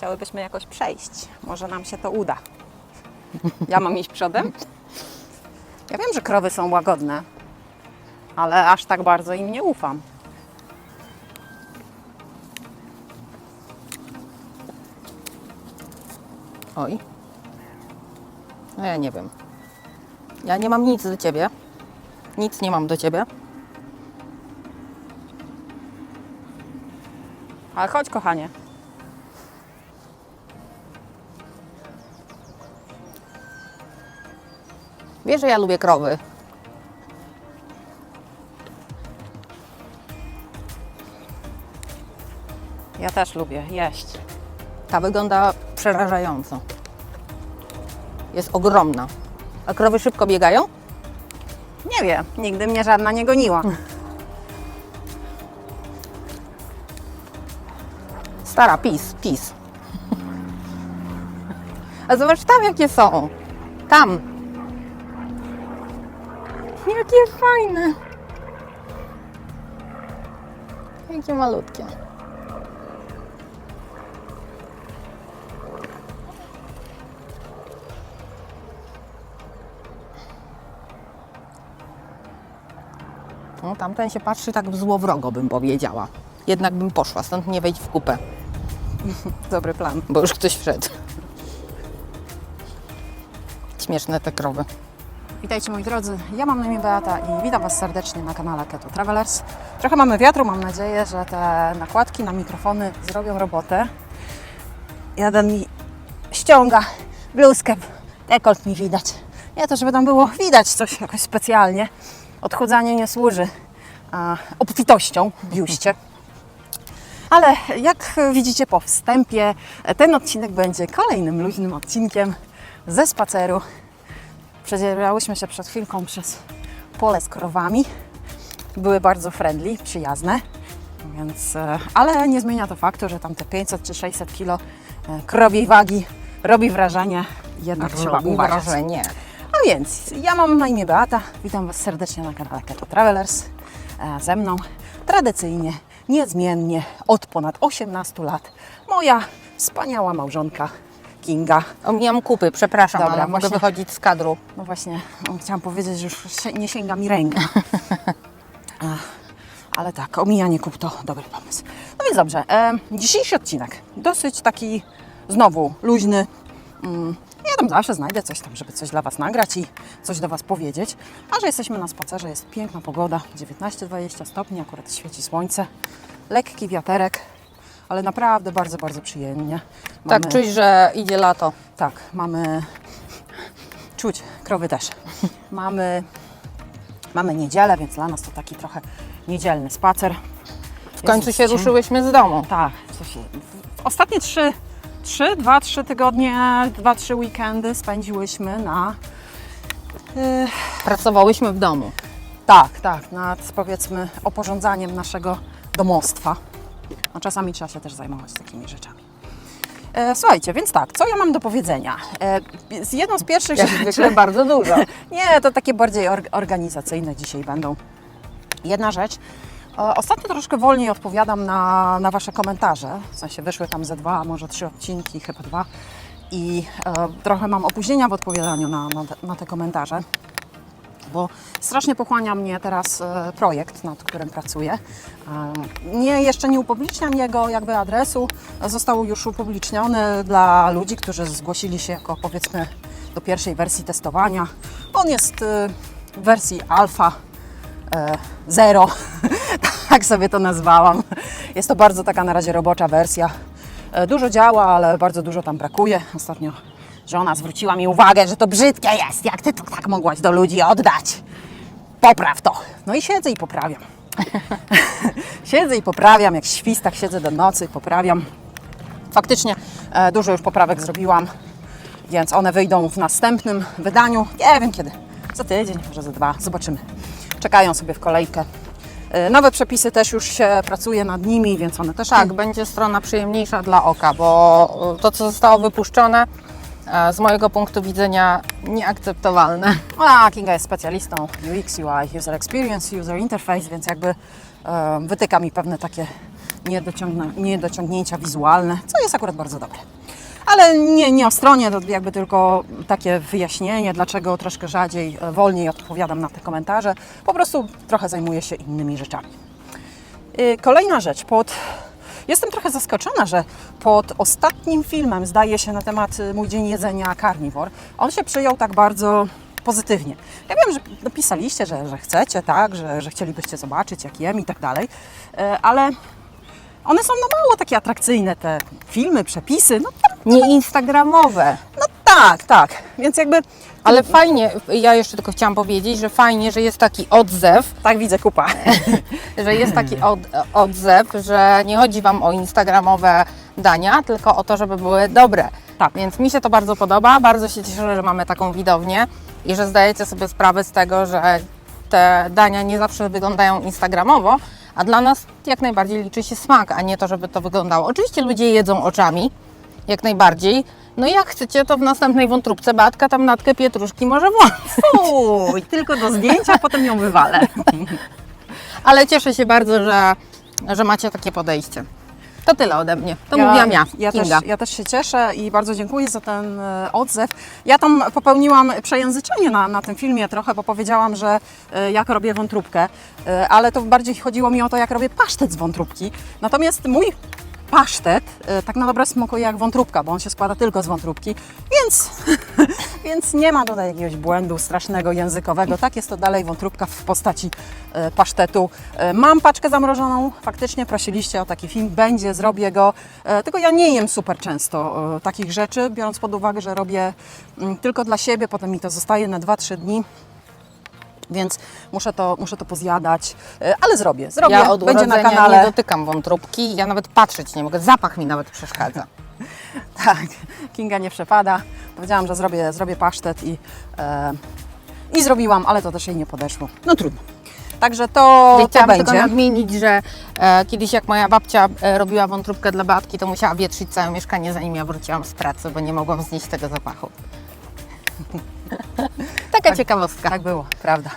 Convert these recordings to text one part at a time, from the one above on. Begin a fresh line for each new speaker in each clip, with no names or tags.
Chciałybyśmy jakoś przejść. Może nam się to uda. Ja mam iść przodem? Ja wiem, że krowy są łagodne, ale aż tak bardzo im nie ufam.
Oj. No ja nie wiem. Ja nie mam nic do ciebie. Nic nie mam do ciebie.
Ale chodź, kochanie.
Wiesz, że ja lubię krowy.
Ja też lubię jeść.
Ta wygląda przerażająco. Jest ogromna. A krowy szybko biegają?
Nie wiem, nigdy mnie żadna nie goniła.
Stara, pis, pis. A zobacz tam, jakie są. Tam. Jakie fajne. Jakie malutkie. No, tamten się patrzy tak złowrogo, bym powiedziała. Jednak bym poszła, stąd nie wejdź w kupę,
Dobry plan.
bo już ktoś wszedł. Śmieszne te krowy.
Witajcie moi drodzy, ja mam na imię Beata i witam Was serdecznie na kanale Keto Travelers. Trochę mamy wiatru, mam nadzieję, że te nakładki na mikrofony zrobią robotę. Jeden mi ściąga bluzkę, dekolt mi widać. Nie to, żeby tam było widać coś jakoś specjalnie. Odchudzanie nie służy a, obfitością w biuście. Ale jak widzicie po wstępie, ten odcinek będzie kolejnym luźnym odcinkiem ze spaceru Przedzierałyśmy się przed chwilką przez pole z krowami. Były bardzo friendly, przyjazne, więc, e, ale nie zmienia to faktu, że tam te 500 czy 600 kilo e, krowiej wagi robi wrażenie, jednak trzeba
Robi
uważać.
wrażenie.
A więc ja mam na imię Beata, witam Was serdecznie na kanale Keto Travelers. E, Ze mną tradycyjnie, niezmiennie od ponad 18 lat moja wspaniała małżonka Kinga.
Omijam kupy, przepraszam,
Dobra,
ale mogę
właśnie-
wychodzić z kadru.
No właśnie, no, chciałam powiedzieć, że już się- nie sięga mi ręka. Ach, Ale tak, omijanie kup to dobry pomysł. No więc dobrze, e, dzisiejszy odcinek dosyć taki znowu luźny. Mm, ja tam zawsze znajdę coś tam, żeby coś dla Was nagrać i coś do Was powiedzieć. A że jesteśmy na spacerze, jest piękna pogoda, 19-20 stopni, akurat świeci słońce, lekki wiaterek, ale naprawdę bardzo, bardzo przyjemnie.
Tak,
Mamy-
czuć, że idzie lato.
tak, mamy. Czuć, krowy też. Mamy, mamy niedzielę, więc dla nas to taki trochę niedzielny spacer.
W końcu się ruszyłyśmy z domu.
Tak, co się, w- ostatnie trzy, trzy, dwa, trzy tygodnie, dwa, trzy weekendy spędziłyśmy na. y,
Pracowałyśmy w domu.
tak, tak, nad powiedzmy oporządzaniem naszego domostwa. No, czasami trzeba się też zajmować takimi rzeczami. E, słuchajcie, więc tak, co ja mam do powiedzenia? E, z jedną z pierwszych
Jak
rzeczy-
zwykle bardzo dużo.
Nie, to takie bardziej or- organizacyjne dzisiaj będą. Jedna rzecz. E, Ostatnio troszkę wolniej odpowiadam na, na Wasze komentarze. W sensie wyszły tam ze dwa, może trzy odcinki, chyba dwa. I e, trochę mam opóźnienia w odpowiadaniu na, na, te, na te komentarze. Bo strasznie pochłania mnie teraz e, projekt, nad którym pracuję. E, Nie, jeszcze nie upubliczniam jego jakby adresu. Został już upubliczniony dla ludzi, którzy zgłosili się jako powiedzmy do pierwszej wersji testowania. On jest e, w wersji alfa zero, tak sobie to nazwałam. Jest to bardzo taka na razie robocza wersja. Dużo działa, ale bardzo dużo tam brakuje. Ostatnio żona zwróciła mi uwagę, że to brzydkie jest. Jak ty to tak mogłaś do ludzi oddać? Popraw to. No i siedzę i poprawiam. siedzę i poprawiam, jak świstak siedzę do nocy, poprawiam. Faktycznie e, dużo już poprawek zrobiłam, więc one wyjdą w następnym wydaniu. Nie wiem kiedy. Za tydzień, może za dwa. Zobaczymy. Czekają sobie w kolejkę. E, Nowe przepisy też już się pracuje nad nimi, więc one też
Tak, będzie strona przyjemniejsza dla oka, bo to, co zostało wypuszczone, e, z mojego punktu widzenia nieakceptowalne.
A, Kinga jest specjalistą UX, UI, User Experience, User Interface, więc jakby e, wytyka mi pewne takie niedociągnięcia wizualne, co jest akurat bardzo dobre. Ale nie, nie o stronie, to jakby tylko takie wyjaśnienie, dlaczego troszkę rzadziej, e, wolniej odpowiadam na te komentarze. Po prostu trochę zajmuję się innymi rzeczami. Y, Kolejna rzecz. Pod... Jestem trochę zaskoczona, że pod ostatnim filmem, zdaje się, na temat y, Mój Dzień Jedzenia Carnivore, on się przyjął tak bardzo pozytywnie. Ja wiem, że napisaliście, że, że chcecie, tak, że, że chcielibyście zobaczyć, jak jem i tak dalej, y, ale one są no mało takie atrakcyjne, te filmy, przepisy. No,
Nie instagramowe.
no tak, tak. Więc jakby,
Ale fajnie, ja jeszcze tylko chciałam powiedzieć, że fajnie, że jest taki odzew,
tak widzę kupa.
że jest taki od, odzew, że nie chodzi Wam o instagramowe dania, tylko o to, żeby były dobre.
Tak.
Więc mi się to bardzo podoba, bardzo się cieszę, że mamy taką widownię i że zdajecie sobie sprawę z tego, że te dania nie zawsze wyglądają instagramowo, a dla nas jak najbardziej liczy się smak, a nie to, żeby to wyglądało. Oczywiście ludzie jedzą oczami, jak najbardziej. No jak chcecie, to w następnej wątróbce Beatka tam natkę pietruszki może włączyć.
Tylko do zdjęcia, potem ją wywalę.
Ale cieszę się bardzo, że, że macie takie podejście. To tyle ode mnie. To mówiłam ja,
Ja też, ja też się cieszę i bardzo dziękuję za ten e, odzew. Ja tam popełniłam przejęzyczenie na, na tym filmie trochę, bo powiedziałam, że e, jak robię wątróbkę, e, ale to bardziej chodziło mi o to, jak robię pasztet z wątróbki. Natomiast mój pasztet e, tak na dobre smakuje jak wątróbka, bo on się składa tylko z wątróbki, więc, więc nie ma tutaj jakiegoś błędu strasznego językowego. Tak jest to dalej wątróbka w postaci e, pasztetu. E, Mam paczkę zamrożoną, faktycznie prosiliście o taki film, będzie, zrobię go. Tylko ja nie jem super często takich rzeczy, biorąc pod uwagę, że robię mm, tylko dla siebie, potem mi to zostaje na 2-3 dni. Więc muszę to, muszę to pozjadać, E, ale zrobię, zrobię,
Ja od
będzie na kanale.
nie dotykam wątróbki, ja nawet patrzeć nie mogę, zapach mi nawet przeszkadza.
Tak, Kinga nie przepada. Powiedziałam, że zrobię, zrobię pasztet i, e, i zrobiłam, ale to też jej nie podeszło. No trudno. Także to,
I
to
chciałam tylko
będzie.
nadmienić, że e, kiedyś jak moja babcia e, robiła wątróbkę dla Beatki, to musiała wietrzyć całe mieszkanie, zanim ja wróciłam z pracy, bo nie mogłam znieść tego zapachu. Taka ciekawostka.
Tak było, prawda.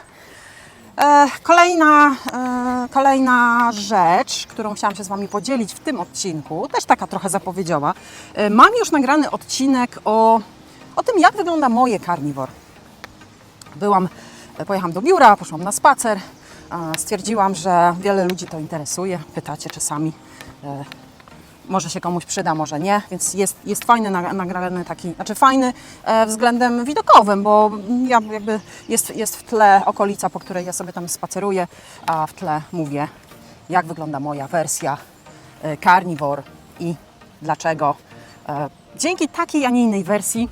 E, kolejna, e, kolejna rzecz, którą chciałam się z Wami podzielić w tym odcinku, też taka trochę zapowiedziowa. E, mam już nagrany odcinek o, o tym, jak wygląda moje karniwor. Byłam, e, pojechałam do biura, poszłam na spacer. Stwierdziłam, że wiele ludzi to interesuje. Pytacie czasami, e, może się komuś przyda, może nie, więc jest, jest fajny na- nagrany taki, znaczy fajny e, względem widokowym, bo ja jakby jest, jest w tle okolica, po której ja sobie tam spaceruję, a w tle mówię, jak wygląda moja wersja e, Carnivore i dlaczego. E, dzięki takiej, a nie innej wersji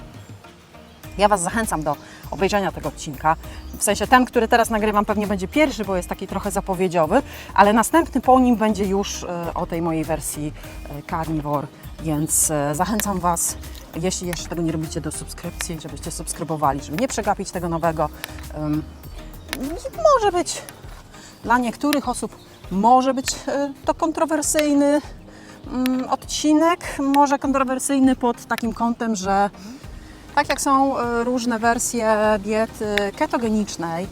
ja Was zachęcam do obejrzenia tego odcinka. W sensie ten, który teraz nagrywam, pewnie będzie pierwszy, bo jest taki trochę zapowiedziowy, ale następny po nim będzie już e, o tej mojej wersji e, Carnivore, więc e, zachęcam Was, jeśli jeszcze tego nie robicie, do subskrypcji, żebyście subskrybowali, żeby nie przegapić tego nowego. Może być dla niektórych osób może być to kontrowersyjny mm, odcinek, może kontrowersyjny pod takim kątem, że tak jak są e, różne wersje diety ketogenicznej,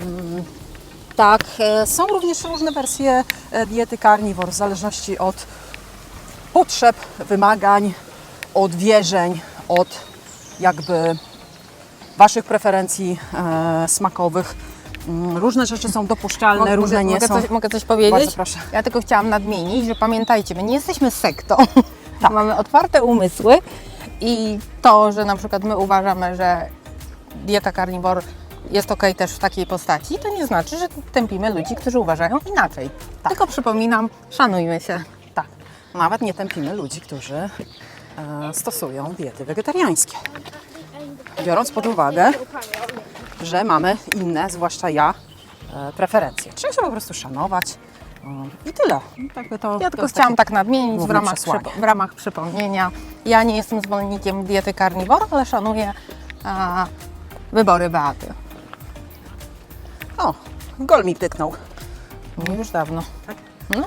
mm, tak e, są również różne wersje e, diety carnivore w zależności od potrzeb, wymagań, od wierzeń, od jakby Waszych preferencji e, smakowych. Mm, Różne rzeczy są dopuszczalne,
Mogę-
różne nie
mogę
są.
Coś, mogę coś powiedzieć?
Bardzo proszę.
Ja tylko chciałam nadmienić, że pamiętajcie, my nie jesteśmy sektą.
Tak.
Mamy otwarte umysły i to, że na przykład my uważamy, że dieta carnivore jest ok też w takiej postaci, to nie znaczy, że tępimy ludzi, którzy uważają inaczej. Tylko przypominam, szanujmy się.
Tak. Nawet nie tępimy ludzi, którzy e, stosują diety wegetariańskie. Biorąc pod uwagę, że mamy inne, zwłaszcza ja, e, preferencje. Trzeba się po prostu szanować. I tyle. Jakby to,
Ja
to
tylko
jest
chciałam tak nadmienić w ramach, przypo- w ramach przypomnienia. Ja nie jestem zwolennikiem diety carnivore, ale szanuję a, wybory Beaty.
O, gol mi pyknął.
No już dawno. No.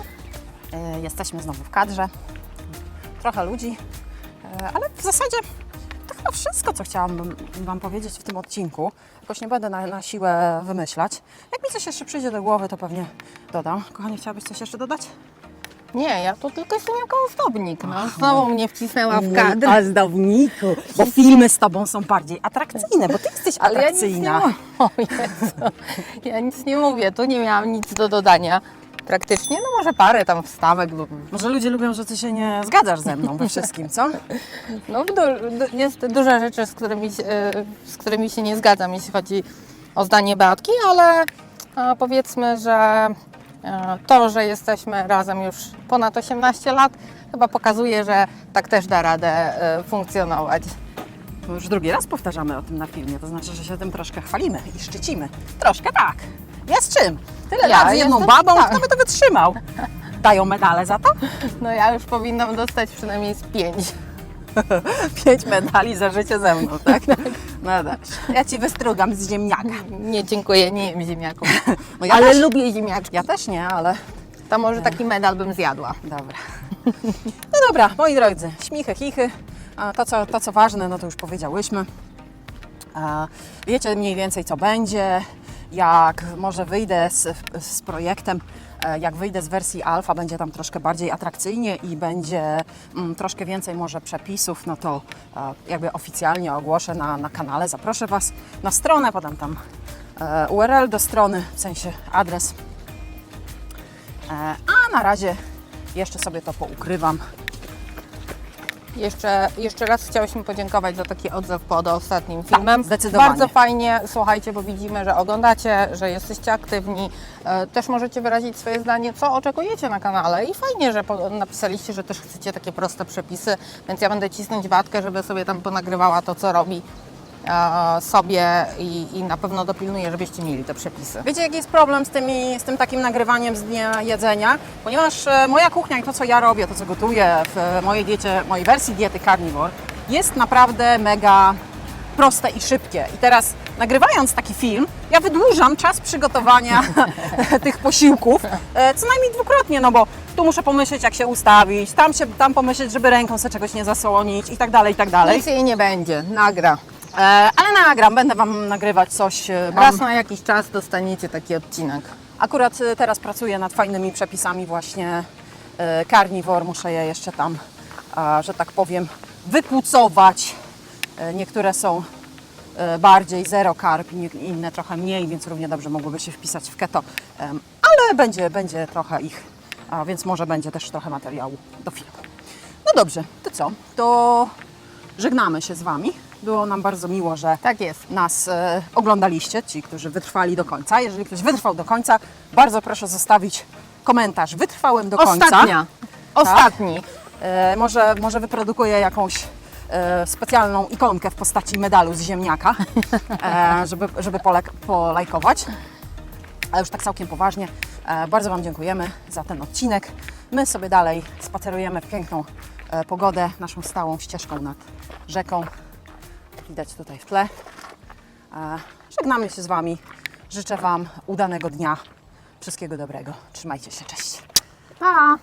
E, Jesteśmy znowu w kadrze. Trochę ludzi, e, ale w zasadzie to chyba wszystko, co chciałam Wam powiedzieć w tym odcinku. Jakoś nie będę na, na siłę wymyślać. Jak mi coś jeszcze przyjdzie do głowy, to pewnie dodam. Kochanie, chciałabyś coś jeszcze dodać?
Nie, ja tu tylko jestem jako ozdobnik. No. Znowu mnie wcisnęła w kadr.
Azdowniku, bo filmy z Tobą są bardziej atrakcyjne, bo Ty jesteś
Ale ja nic nie
atrakcyjna.
mówię. O Jezu. Ja nic nie mówię, tu nie miałam nic do dodania. Praktycznie, no może parę tam wstawek, bo
Może ludzie lubią, że Ty się nie zgadzasz ze mną we wszystkim, co?
no, du, du, jest dużo rzeczy, z którymi, się- e, z którymi się nie zgadzam, jeśli chodzi o zdanie Beatki, ale e, powiedzmy, że e, to, że jesteśmy razem już ponad 18 lat, chyba pokazuje, że tak też da radę funkcjonować.
Już drugi raz powtarzamy o tym na filmie, to znaczy, że się tym troszkę chwalimy i szczycimy. Troszkę tak. Jest czym. Tyle
Ja
lat z jedną
jestem-
babą,
tak.
kto by to wytrzymał? Dają medale za to?
No ja już powinnam dostać przynajmniej z pięć.
Pięć medali za życie ze mną, tak? No dobrze. Ja Ci wystrugam z ziemniaka.
Nie, dziękuję, nie jem ziemniaków.
No ja
ale
też-
lubię ziemniaczki.
Ja też nie, ale
To może taki medal bym zjadła.
dobra. No dobra, moi drodzy, śmichy, chichy. A To co, to, co ważne, no to już powiedziałyśmy. A Wiecie mniej więcej, co będzie. Jak może wyjdę z, z projektem, e, jak wyjdę z wersji alfa, będzie tam troszkę bardziej atrakcyjnie i będzie mm, troszkę więcej może przepisów, no to e, jakby oficjalnie ogłoszę na, na kanale. Zaproszę Was na stronę, podam tam e, URL do strony, w sensie adres. E, a na razie jeszcze sobie to poukrywam.
Jeszcze, jeszcze raz chciałyśmy podziękować za taki odzew pod ostatnim filmem.
zdecydowanie.
Bardzo fajnie, słuchajcie, bo widzimy, że oglądacie, że jesteście aktywni. E, Też możecie wyrazić swoje zdanie, co oczekujecie na kanale i fajnie, że po- napisaliście, że też chcecie takie proste przepisy, więc ja będę cisnąć watkę, żeby sobie tam ponagrywała to, co robi sobie i, i na pewno dopilnuję, żebyście mieli te przepisy.
Wiecie, jaki jest problem z, tymi, z tym takim nagrywaniem z dnia jedzenia? Ponieważ e, moja kuchnia i to, co ja robię, to, co gotuję w e, mojej diecie, mojej wersji diety carnivore, jest naprawdę mega proste i szybkie. I teraz nagrywając taki film, ja wydłużam czas przygotowania tych posiłków e, co najmniej dwukrotnie, no bo tu muszę pomyśleć, jak się ustawić, tam, się, tam pomyśleć, żeby ręką sobie czegoś nie zasłonić i tak dalej, i tak dalej.
Nic jej nie będzie, nagra.
E, ale nagram, będę Wam nagrywać coś. e, Mam...
Raz na jakiś czas dostaniecie taki odcinek.
Akurat y, teraz pracuję nad fajnymi przepisami właśnie carnivore. Muszę je jeszcze tam, że tak powiem, wypłucować. Y, Niektóre są bardziej zero nie- inne trochę mniej, więc równie dobrze mogłyby się wpisać w keto. Ale będzie, będzie trochę ich, więc może będzie też trochę materiału do filmu. No dobrze, to co? To żegnamy się z Wami. Było nam bardzo miło, że
Tak jest.
nas e, oglądaliście, ci, którzy wytrwali do końca. Jeżeli ktoś wytrwał do końca, bardzo proszę zostawić komentarz. Wytrwałem do końca.
Ostatnia. Ostatni.
E, może, może wyprodukuję jakąś e, specjalną ikonkę w postaci medalu z ziemniaka, e, żeby, żeby polek, polajkować. A już tak całkiem poważnie, e, bardzo Wam dziękujemy za ten odcinek. My sobie dalej spacerujemy w piękną e, pogodę, naszą stałą ścieżką nad rzeką. Widać tutaj w tle. Żegnamy się z Wami. Życzę Wam udanego dnia. Wszystkiego dobrego. Trzymajcie się. Cześć.
Pa!